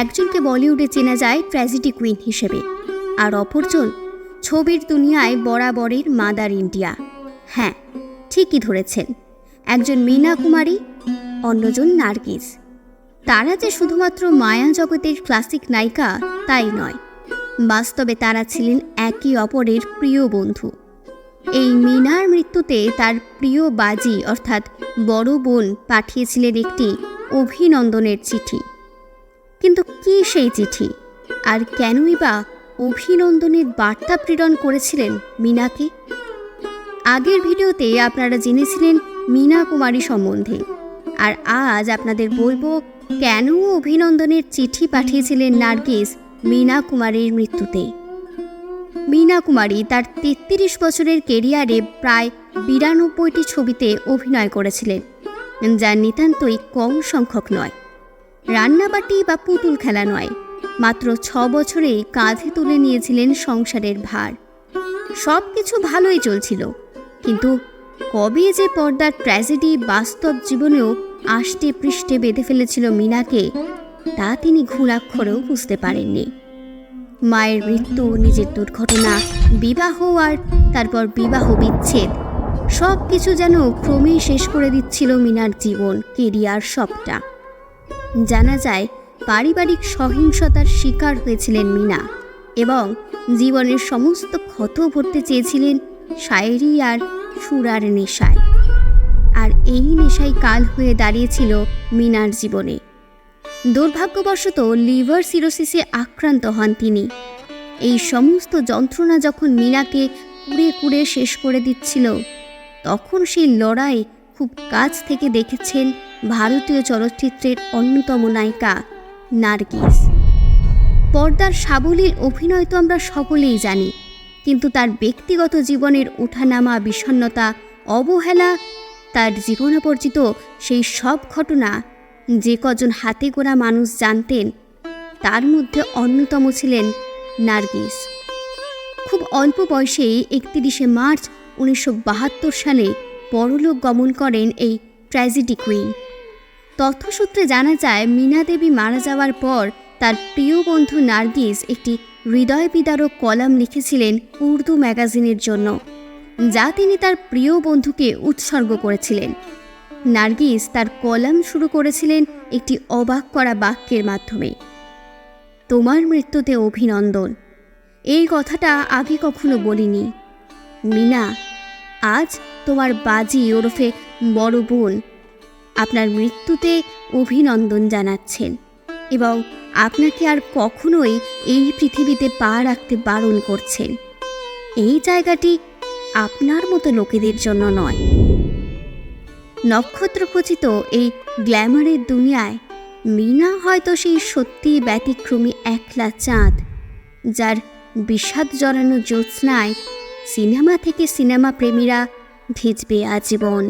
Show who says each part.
Speaker 1: একজনকে বলিউডে চেনা যায় ট্র্যাজেডি কুইন হিসেবে। আর অপরজন ছবির দুনিয়ায় বরাবরের মাদার ইন্ডিয়া। হ্যাঁ ঠিকই ধরেছেন। একজন মীনা কুমারী, অন্যজন নার্গিস। তারা যে শুধুমাত্র মায়া জগতের ক্লাসিক নায়িকা তাই নয়, বাস্তবে তারা ছিলেন একে অপরের প্রিয় বন্ধু। এই মিনার মৃত্যুতে তার প্রিয় বাজি, অর্থাৎ বড় বোন, পাঠিয়েছিলেন একটি অভিনন্দনের চিঠি। কিন্তু কি সেই চিঠি? আর কেনই বা অভিনন্দনের বার্তা প্রেরণ করেছিলেন মিনাকে? আগের ভিডিওতে আপনারা জেনেছিলেন মীনা কুমারী সম্বন্ধে। আর আজ আপনাদের বলব, কেন অভিনন্দনের চিঠি পাঠিয়েছিলেন নার্গিস মীনা কুমারীর মৃত্যুতে? মীনা কুমারী তার তেত্রিশ বছরের কেরিয়ারে প্রায় বিরানব্বইটি ছবিতে অভিনয় করেছিলেন, যা নিতান্তই কম সংখ্যক নয়। রান্নাবাটি বা পুতুল খেলা নয়, মাত্র ছ বছরেই কাঁধে তুলে নিয়েছিলেন সংসারের ভার। সব কিছু ভালোই চলছিল, কিন্তু কবে যে পর্দার ট্র্যাজেডি বাস্তব জীবনেও আষ্টে পৃষ্ঠে বেঁধে ফেলেছিল মিনাকে, তা তিনি ঘুণাক্ষরেও বুঝতে পারেননি। মায়ের মৃত্যু, নিজের দুর্ঘটনা, বিবাহ আর তারপর বিবাহ বিচ্ছেদ সব কিছু যেন ক্রমেই শেষ করে দিচ্ছিল মিনার জীবন, কেরিয়ার সবটা। জানা যায়, পারিবারিক সহিংসতার শিকার হয়েছিলেন মিনা এবং জীবনের সমস্ত ক্ষত ভরতে চেয়েছিলেন শায়েরি আর সুরার নেশায়। আর এই নেশাই কাল হয়ে দাঁড়িয়েছিল মিনার জীবনে। দুর্ভাগ্যবশত লিভার সিরোসিসে আক্রান্ত হন তিনি। এই সমস্ত যন্ত্রণা যখন মিনাকে কুড়ে কুড়ে শেষ করে দিচ্ছিল, তখন সেই লড়াই খুব কাছ থেকে দেখেছেন ভারতীয় চলচ্চিত্রের অন্যতম নায়িকা নার্গিস। পর্দার সাবলীল অভিনয় তো আমরা সকলেই জানি, কিন্তু তার ব্যক্তিগত জীবনের উঠানামা বিষণ্নতা অবহেলা, তার জীবনাপর্জিত সেই সব ঘটনা যে কজন হাতে গোড়া মানুষ জানতেন, তার মধ্যে অন্যতম ছিলেন নার্গিস। খুব অল্প বয়সেই একত্রিশে মার্চ উনিশশো বাহাত্তর সালে পরলোক গমন করেন এই ট্র্যাজেডি কুইন। তথ্যসূত্রে জানা যায়, মীনা দেবী মারা যাওয়ার পর তার প্রিয় বন্ধু নার্গিস একটি হৃদয় বিদারক কলাম লিখেছিলেন উর্দু ম্যাগাজিনের জন্য, যা তিনি তার প্রিয় বন্ধুকে উৎসর্গ করেছিলেন। নার্গিস তার কলাম শুরু করেছিলেন একটি অবাক করা বাক্যের মাধ্যমে। তোমার মৃত্যুতে অভিনন্দন। এই কথাটা আগে কখনো বলিনি। মিনা, আজ তোমার বাজি ওরফে বড় বোন আপনার মৃত্যুতে অভিনন্দন জানাচ্ছেন এবং আপনাকে আর কখনোই এই পৃথিবীতে পা রাখতে বারণ করছেন। এই জায়গাটি আপনার মতো লোকেদের জন্য নয়। নক্ষত্রখচিত এই গ্ল্যামারের দুনিয়ায় মিনা হয়তো সেই সত্যি ব্যতিক্রমী একলা চাঁদ, যার বিষাদ জড়ানো জ্যোৎস্নায় সিনেমা থেকে সিনেমা প্রেমীরা ভিজবে আজীবন।